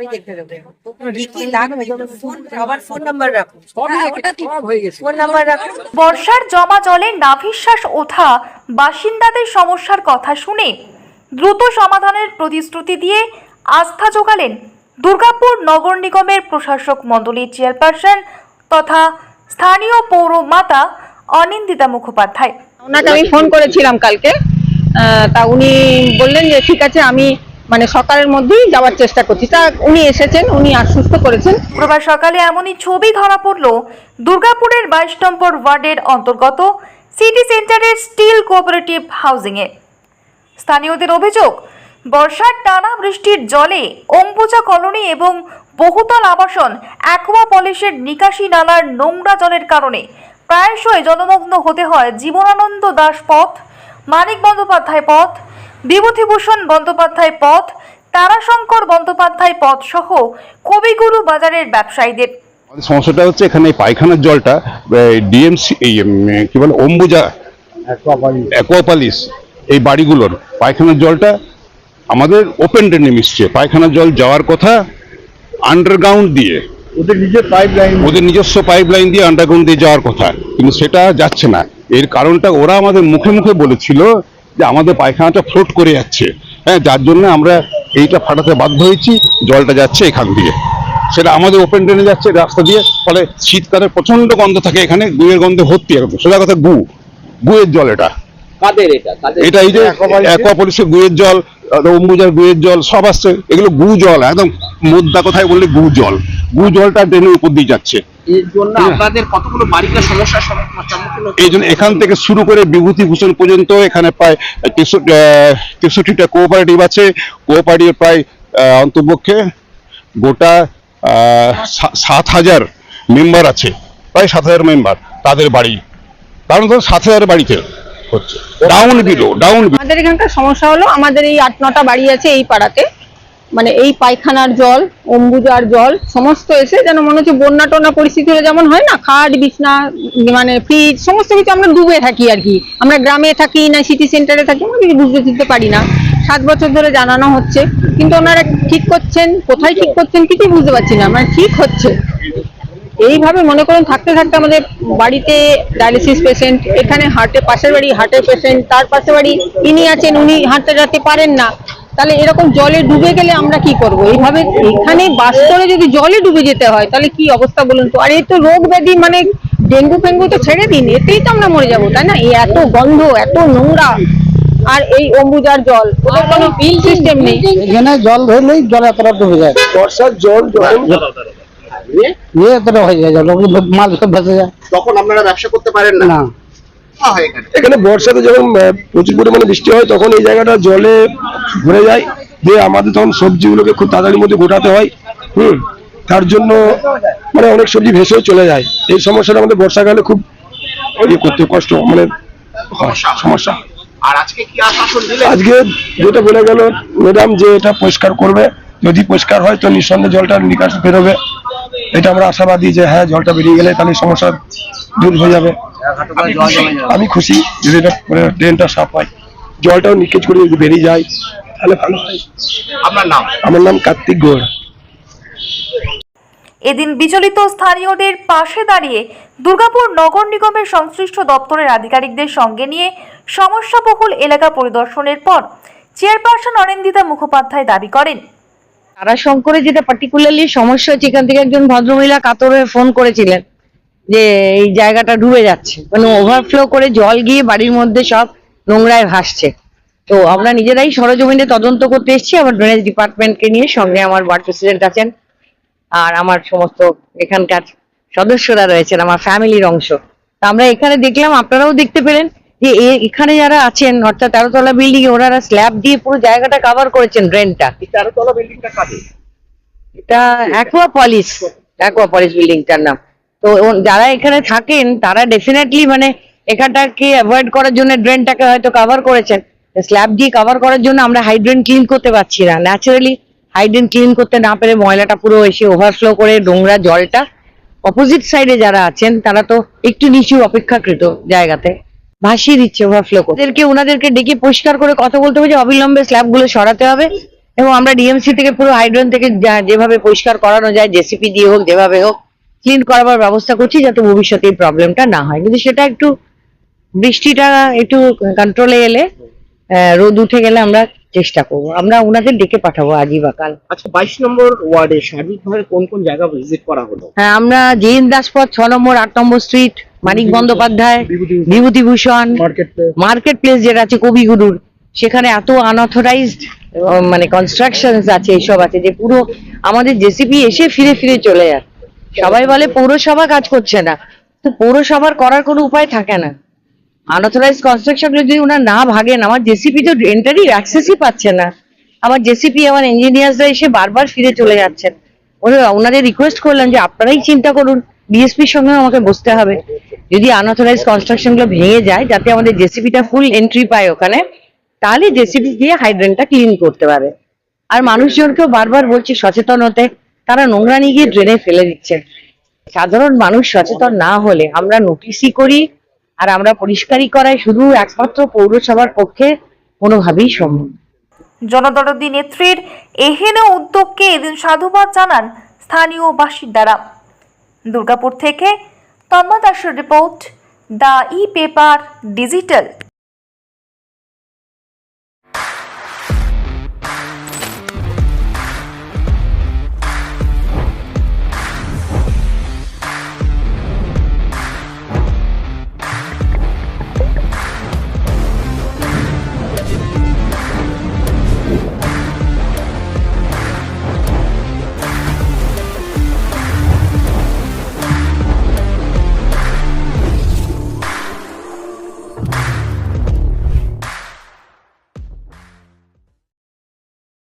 আমি দেখে দেবো। কি কি লাগবে আবার ফোন নাম্বার রাখুন হ্যাঁ, ফোন নাম্বার বর্ষার জমা জলে নাভিশ্বাস ওঠা বাসিন্দাদের সমস্যার কথা শুনে দ্রুত সমাধানের প্রতিশ্রুতি দিয়ে আস্থা জোগালেন দুর্গাপুর নগর নিগমের প্রশাসক মণ্ডলীর চেয়ারপারসন তথা স্থানীয় পৌরমাতা অনিন্দিতা মুখোপাধ্যায়। ওনাকে আমি ফোন করেছিলাম কালকে। আহ, তা উনি বললেন যে ঠিক আছে আমি মানে সকালের মধ্যেই যাওয়ার চেষ্টা করছি। তা উনি এসেছেন, উনি আশ্বস্ত করেছেন। শুক্রবার সকালে এমনই ছবি ধরা পড়ল দুর্গাপুরের বাইশ নম্বর ওয়ার্ডের অন্তর্গত সিটি সেন্টারের স্টিল কোঅপারেটিভ হাউজিংয়ে। স্থানীয়দের অভিযোগ, বর্ষার টানা বৃষ্টির জলে অম্বুজা কলোনি এবং বহুতল আবাসন অ্যাকোয়া পলিশের নিকাশি নালার নোংরা জলের কারণে প্রায়শই জলমগ্ন হতে হয় জীবনানন্দ দাস পথ, মানিক বন্দ্যোপাধ্যায় পথ বিভূতিভূষণ বন্দ্যোপাধ্যায় পথ তারাশঙ্কর বন্দ্যোপাধ্যায় পথ সহ কবিগুরু বাজারের ব্যবসায়ীদের। আমাদের সমস্যাটা হচ্ছে এখানে এই পায়খানার জলটা ডিএমসি এই কি বলে অম্বুজা অ্যাকোয়াপালিস। এই বাড়িগুলোর। পায়খানার জলটা আমাদের ওপেন ড্রেনে মিশছে। পায়খানার জল যাওয়ার কথা আন্ডারগ্রাউন্ড দিয়ে। ওদের নিজের পাইপ লাইন ওদের নিজস্ব পাইপ লাইন দিয়ে আন্ডারগ্রাউন্ড দিয়ে যাওয়ার কথা। কিন্তু সেটা যাচ্ছে না। এর কারণটা ওরা আমাদের মুখে মুখে বলেছিল যে আমাদের পায়খানাটা ফ্লোট করে যাচ্ছে। হ্যাঁ যার জন্য আমরা এইটা ফাটাতে বাধ্য হয়েছি জলটা যাচ্ছে এখান দিয়ে। সেটা আমাদের ওপেন ড্রেনে যাচ্ছে রাস্তা দিয়ে ফলে শীতকালে প্রচণ্ড গন্ধ থাকে এখানে গুয়ের গন্ধে ভর্তি একদম সোজা কথা গু। গুয়ের জল এটা। কাদের এটা? এই যে অ্যাকোয়াপলিশের গুয়ের জল অম্বুজার গুয়ের জল সব আসছে। এগুলো গু জল একদম মোদ্দা কথায় বললে গু জল। গু জলটা ড্রেনের উপর দিয়ে যাচ্ছে। হতে এই জন্য এখান থেকে শুরু করে বিভূতিভূষণ পর্যন্ত এখানে প্রায় তেষট্টিটা কোঅপারেটিভ আছে। কোঅপারেটিভ প্রায় অন্তপক্ষে গোটা আহ, সাত হাজার মেম্বার আছে। প্রায় সাত হাজার মেম্বার তাদের বাড়ি। কারণ তো সাত হাজার বাড়িতে হচ্ছে। ডাউন বিলো ডাউন আমাদের এখানকার সমস্যা হলো আমাদের এই আট নটা বাড়ি আছে এই পাড়াতে। মানে এই পায়খানার জল, অম্বুজার জল, সমস্ত এসে যেন মনে হচ্ছে বন্যা টন্যা পরিস্থিতি যেমন হয় না, খাট, বিছনা মানে ফ্রিজ সমস্ত কিছু আমরা ডুবে থাকি আর কি। আমরা গ্রামে থাকি না সিটি সেন্টারে থাকি, আমরা কিছু বুঝতে দিতে পারি না। সাত বছর ধরে জানানো হচ্ছে, কিন্তু ওনারা ঠিক করছেন, কোথায় ঠিক করছেন কিছুই বুঝতে পারছি না মানে ঠিক হচ্ছে। এইভাবে মনে করেন, থাকতে থাকতে আমাদের বাড়িতে ডায়ালিসিস পেশেন্ট এখানে হার্টে পাশের বাড়ি হার্টের পেশেন্ট তার পাশে বাড়ি ইনি আছেন, উনি হাঁটতে যেতে পারেন না। তাহলে এরকম জলে ডুবে গেলে আমরা কি করব এইভাবে এখানে বাস করে যদি জলে ডুবে যেতে হয় তাহলে কি অবস্থা বলুন তো আর এই তো রোগ ব্যাধি মানে ডেঙ্গু ফেঙ্গু তো ছেড়ে দিন এতেই তো আমরা মরে যাব তাই না এই এত গন্ধ এত নোংরা আর এই অম্বুজার জল ওদের কোনো বিল সিস্টেম নেই এখানে জল ধরলেই জল এতটা ডুবে যায় বর্ষার জল ইয়ে এতটা হয়ে যায় জল মাল সব ভেসে যায় তখন আপনারা ব্যবসা করতে পারেন না হয় এখানে বর্ষাতে যখন প্রচুর পরিমাণে বৃষ্টি হয় তখন এই জায়গাটা জলে ভরে যায়। দিয়ে আমাদের তখন সবজিগুলোকে খুব তাড়াতাড়ির মধ্যে গোটাতে হয় হুম। তার জন্য মানে অনেক সবজি ভেসেও চলে যায়। এই সমস্যাটা আমাদের বর্ষাকালে খুব ইয়ে করতে কষ্ট মানে সমস্যা। আর আজকে কি আশ্বাসন দিলেন? আজকে যেটা বলে গেল ম্যাডাম যে এটা পরিষ্কার করবে। যদি পরিষ্কার হয় তো নিঃসন্দেহে জলটা নিকাশ বেরোবে। এটা আমরা আশাবাদী যে হ্যাঁ জলটা বেরিয়ে গেলে তাহলে সমস্যা দূর হয়ে যাবে। আমি খুশি যদি এটা মানে ড্রেনটা সাফ হয়। জলটাও নিকেজ করে যদি বেরিয়ে যায় তাহলে ভালো হয়। আপনার নাম? আমার নাম কার্তিক গৌড় এদিন বিচলিত স্থানীয়দের পাশে দাঁড়িয়ে দুর্গাপুর নগর নিগমের সংশ্লিষ্ট দপ্তরের আধিকারিকদের সঙ্গে নিয়ে সমস্যাবহুল এলাকা পরিদর্শনের পর চেয়ারপারসন অনিন্দিতা মুখোপাধ্যায় দাবি করেন। তারাশঙ্করে যেটা পার্টিকুলারলি সমস্যা হচ্ছে এখান থেকে একজন ভদ্রমহিলা কাতর হয়ে ফোন করেছিলেন। যে এই জায়গাটা ডুবে যাচ্ছে। মানে ওভারফ্লো করে জল গিয়ে বাড়ির মধ্যে সব নোংরায় ভাসছে। তো আমরা নিজেরাই সরজমিনে তদন্ত করতে এসেছি। আমার ড্রেনেজ ডিপার্টমেন্টকে নিয়ে সঙ্গে আমার ওয়ার্ড প্রেসিডেন্ট আছেন আর আমার সমস্ত এখানকার সদস্যরা রয়েছেন আমার ফ্যামিলির অংশ। তা আমরা এখানে দেখলাম আপনারাও দেখতে পেলেন যে এখানে যারা আছেন অর্থাৎ তেরোতলা বিল্ডিং এ ওনারা স্ল্যাব দিয়ে পুরো জায়গাটা কভার করেছেন ড্রেনটা তেরোতলা বিল্ডিংটা কাদের? এটা অ্যাকোয়াপলিস অ্যাকোয়াপলিস বিল্ডিংটার নাম। তো যারা এখানে থাকেন, তারা ডেফিনেটলি মানে এখানটাকে অ্যাভয়েড করার জন্য ড্রেনটাকে হয়তো কভার করেছেন। স্ল্যাব দিয়ে কভার করার জন্য আমরা হাইড্রেন ক্লিন করতে পারছি না। ন্যাচারালি হাইড্রেন ক্লিন করতে না পেরে ময়লাটা পুরো এসে ওভারফ্লো করে নোংরা জলটা। অপোজিট সাইডে যারা আছেন, তারা তো একটু নিচু অপেক্ষাকৃত জায়গাতে ভাসিয়ে দিচ্ছে ওভারফ্লো করে ওদেরকে, ওনাদেরকে ডেকে পরিষ্কার করে কথা বলতে হবে যে, অবিলম্বে স্ল্যাবগুলো সরাতে হবে এবং আমরা ডিএমসি থেকে পুরো হাইড্রেন থেকে যেভাবে পরিষ্কার করানো যায় জেসিপি দিয়ে হোক, যেভাবে হোক ক্লিন করাবার ব্যবস্থা করছি যাতে ভবিষ্যতে এই প্রবলেমটা না হয়। কিন্তু সেটা একটু বৃষ্টিটা একটু কন্ট্রোলে এলে রোদ উঠে গেলে আমরা চেষ্টা করব। আমরা ওনাদের ডেকে পাঠাবো আজই বা কাল। আচ্ছা বাইশ নম্বর ওয়ার্ডে সার্বিকভাবে কোন কোন জায়গা ভিজিট করা হলো? হ্যাঁ আমরা জেন দাসপথ ছ নম্বর আট নম্বর street Manik Bandyopadhyay Bibhutibhushan. Market place যেটা আছে কবিগুরুর। সেখানে এত আনঅথরাইজড মানে কনস্ট্রাকশন আছে এইসব আছে যে পুরো আমাদের জেসিপি এসে ফিরে ফিরে চলে যায় সবাই বলে পৌরসভা কাজ করছে না। তো পৌরসভার করার কোনো উপায় থাকে না। আনঅথরাইজ কনস্ট্রাকশন যদি ওনারা না ভাগেন, আমার জেসিপি তো এন্টারি অ্যাক্সেসই পাচ্ছে না। আমার জেসিপি আমার ইঞ্জিনিয়ার্সরা এসে বারবার ফিরে চলে যাচ্ছেন। ওনাদের রিকোয়েস্ট করলাম যে আপনারাই চিন্তা করুন বিএসপির সঙ্গে আমাকে বসতে হবে। যদি আনঅথরাইজ কনস্ট্রাকশনগুলো ভেঙে যায়, যাতে আমাদের জেসিপিটা ফুল এন্ট্রি পায় ওখানে, তাহলে জেসিপি দিয়ে হাইড্রেনটা ক্লিন করতে পারে। আর মানুষজনকেও বারবার বলছি, সচেতন হতে। তারা নোংরা নিয়ে গিয়ে ড্রেনে ফেলে দিচ্ছেন। সাধারণ মানুষ সচেতন না হলে আমরা নোটিশই করি আর আমরা পরিষ্কারই করাই, শুধু একমাত্র পৌরসভার পক্ষে কোনোভাবেই সম্ভব জনদরদি নেত্রীর এহেন উদ্যোগকে এদিন সাধুবাদ জানান স্থানীয় বাসিন্দারা। দুর্গাপুর থেকে তন্ময় দাসের report, the E paper digital.